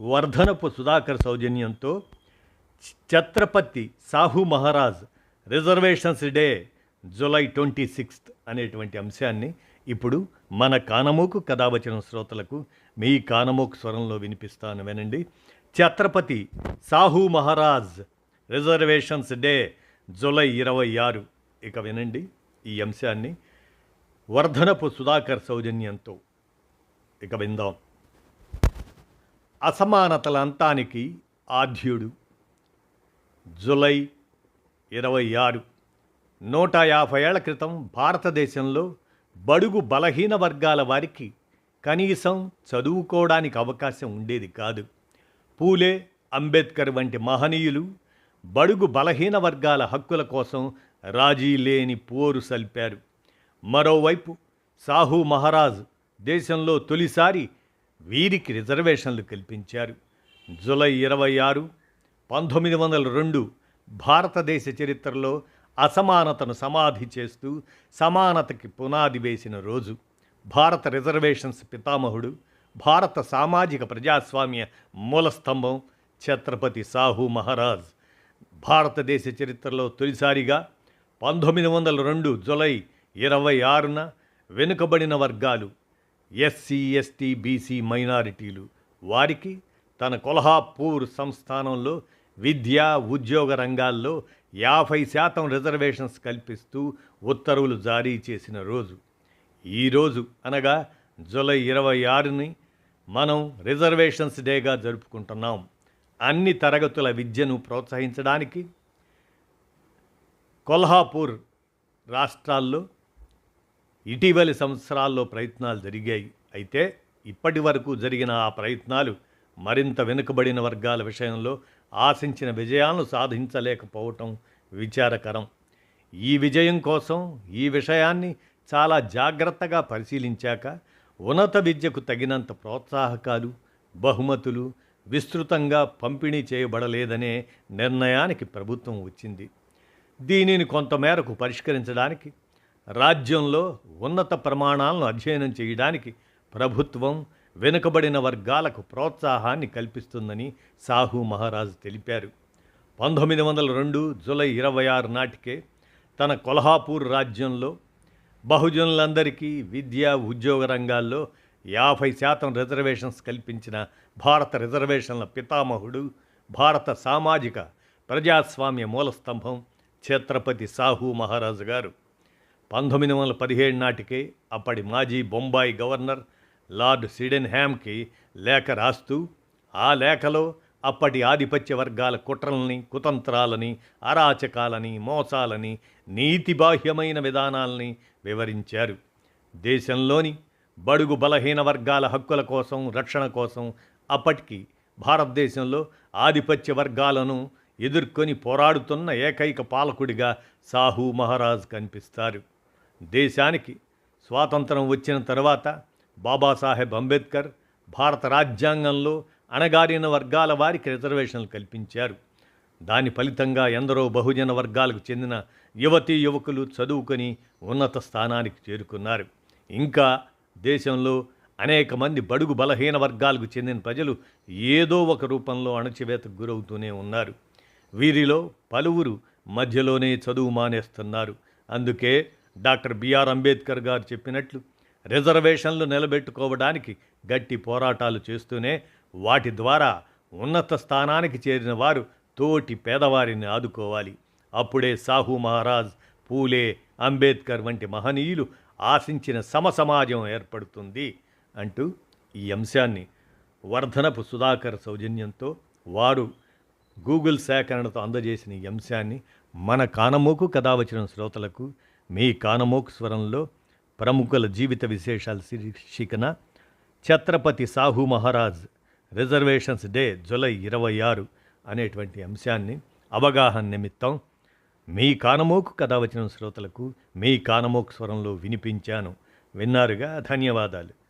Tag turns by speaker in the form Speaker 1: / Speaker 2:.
Speaker 1: వర్ధనపు సుధాకర్ సౌజన్యంతో Chhatrapati Sahu Maharaj reservations day July twenty sixth అనేటువంటి అంశాన్ని ఇప్పుడు మన కానమోకు కథావచన శ్రోతలకు మీ కానమోకు స్వరంలో వినిపిస్తాను వినండి. Chhatrapati Sahu Maharaj reservations day July ఇరవై ఆరు. ఇక వినండి ఈ అంశాన్ని. వర్ధనపు సుధాకర్ సౌజన్యంతో. ఇక విందాం. అసమానతల అంతానికి ఆద్యుడు జులై ఇరవై ఆరు నూట యాభై ఏళ్ళ క్రితం భారతదేశంలో బడుగు బలహీన వర్గాల వారికి కనీసం చదువుకోవడానికి అవకాశం ఉండేది కాదు. పూలే అంబేద్కర్ వంటి మహనీయులు బడుగు బలహీన వర్గాల హక్కుల కోసం రాజీ లేని పోరు సల్పారు. మరోవైపు సాహు మహారాజ్ దేశంలో తొలిసారి వీరికి రిజర్వేషన్లు కల్పించారు. జూలై ఇరవై ఆరు పంతొమ్మిది వందల రెండు భారతదేశ చరిత్రలో అసమానతను సమాధి చేస్తూ సమానతకి పునాది వేసిన రోజు భారత రిజర్వేషన్స్ పితామహుడు భారత సామాజిక ప్రజాస్వామ్య మూలస్తంభం ఛత్రపతి సాహు మహారాజ్ భారతదేశ చరిత్రలో తొలిసారిగా పంతొమ్మిది వందల రెండు జులై ఇరవై ఆరున వెనుకబడిన వర్గాలు ఎస్సీ ఎస్టీ బీసీ మైనారిటీలు. వారికి తన కొల్హాపూర్ సంస్థానంలో విద్యా ఉద్యోగ రంగాల్లో యాభై శాతం రిజర్వేషన్స్ కల్పిస్తూ ఉత్తర్వులు జారీ చేసిన రోజు. ఈరోజు అనగా జూలై ఇరవై ఆరుని మనం రిజర్వేషన్స్ డేగా జరుపుకుంటున్నాం. అన్ని తరగతుల విద్యను ప్రోత్సహించడానికి కొల్హాపూర్ రాష్ట్రాల్లో ఇటీవలి సంవత్సరాల్లో ప్రయత్నాలు జరిగాయి. అయితే ఇప్పటి వరకు జరిగిన ఆ ప్రయత్నాలు మరింత వెనుకబడిన వర్గాల విషయంలో ఆశించిన విజయాలను సాధించలేకపోవటం విచారకరం. ఈ విజయం కోసం ఈ విషయాన్ని చాలా జాగ్రత్తగా పరిశీలించాక ఉన్నత విద్యకు తగినంత ప్రోత్సాహకాలు బహుమతులు విస్తృతంగా పంపిణీ చేయబడలేదనే నిర్ణయానికి ప్రభుత్వం వచ్చింది. దీనిని కొంతమేరకు పరిష్కరించడానికి రాజ్యంలో ఉన్నత ప్రమాణాలను అధ్యయనం చేయడానికి ప్రభుత్వం వెనుకబడిన వర్గాలకు ప్రోత్సాహాన్ని కల్పిస్తుందని సాహు మహారాజ్ తెలిపారు. పంతొమ్మిది వందల రెండు జూలై ఇరవై ఆరు నాటికే తన కొల్హాపూర్ రాజ్యంలో బహుజనులందరికీ విద్య ఉద్యోగ రంగాల్లో యాభై శాతం రిజర్వేషన్స్ కల్పించిన భారత రిజర్వేషన్ల పితామహుడు భారత సామాజిక ప్రజాస్వామ్య మూలస్తంభం ఛత్రపతి సాహు మహారాజు గారు. పంతొమ్మిది వందల పదిహేడు నాటికే అప్పటి మాజీ బొంబాయి గవర్నర్ లార్డ్ సిడెన్హామ్కి లేఖ రాస్తూ ఆ లేఖలో అప్పటి ఆధిపత్య వర్గాల కుట్రల్ని కుతంత్రాలని అరాచకాలని మోసాలని నీతిబాహ్యమైన విధానాల్ని వివరించారు. దేశంలోని బడుగు బలహీన వర్గాల హక్కుల కోసం రక్షణ కోసం అప్పటికి భారతదేశంలో ఆధిపత్య వర్గాలను ఎదుర్కొని పోరాడుతున్న ఏకైక పాలకుడిగా సాహు మహారాజ్ కనిపిస్తారు. దేశానికి స్వాతంత్రం వచ్చిన తర్వాత బాబాసాహెబ్ అంబేద్కర్ భారత రాజ్యాంగంలో అణగారిన వర్గాల వారికి రిజర్వేషన్లు కల్పించారు. దాని ఫలితంగా ఎందరో బహుజన వర్గాలకు చెందిన యువతీ యువకులు చదువుకొని ఉన్నత స్థానానికి చేరుకున్నారు. ఇంకా దేశంలో అనేక మంది బడుగు బలహీన వర్గాలకు చెందిన ప్రజలు ఏదో ఒక రూపంలో అణచివేతకు గురవుతూనే ఉన్నారు. వీరిలో పలువురు మధ్యలోనే చదువు మానేస్తున్నారు. అందుకే డాక్టర్ బిఆర్ అంబేద్కర్ గారు చెప్పినట్లు రిజర్వేషన్లు నిలబెట్టుకోవడానికి గట్టి పోరాటాలు చేస్తూనే వాటి ద్వారా ఉన్నత స్థానానికి చేరిన వారు తోటి పేదవారిని ఆదుకోవాలి. అప్పుడే సాహు మహారాజ్ పూలే అంబేద్కర్ వంటి మహనీయులు ఆశించిన సమసమాజం ఏర్పడుతుంది అంటూ ఈ అంశాన్ని వర్ధనపు సుధాకర్ సౌజన్యంతో వారు గూగుల్ సేకరణతో అందజేసిన ఈ అంశాన్ని మన కానమూకు కథావచనం వచ్చిన శ్రోతలకు మీ కానమోక్ స్వరంలో ప్రముఖుల జీవిత విశేషాల శీర్షికన Chhatrapati Sahu Maharaj reservations day July ఇరవై ఆరు అనేటువంటి అంశాన్ని అవగాహన నిమిత్తం మీ కానమోకు కథ వచ్చిన శ్రోతలకు మీ కానమోక్ స్వరంలో వినిపించాను. విన్నారుగా? ధన్యవాదాలు.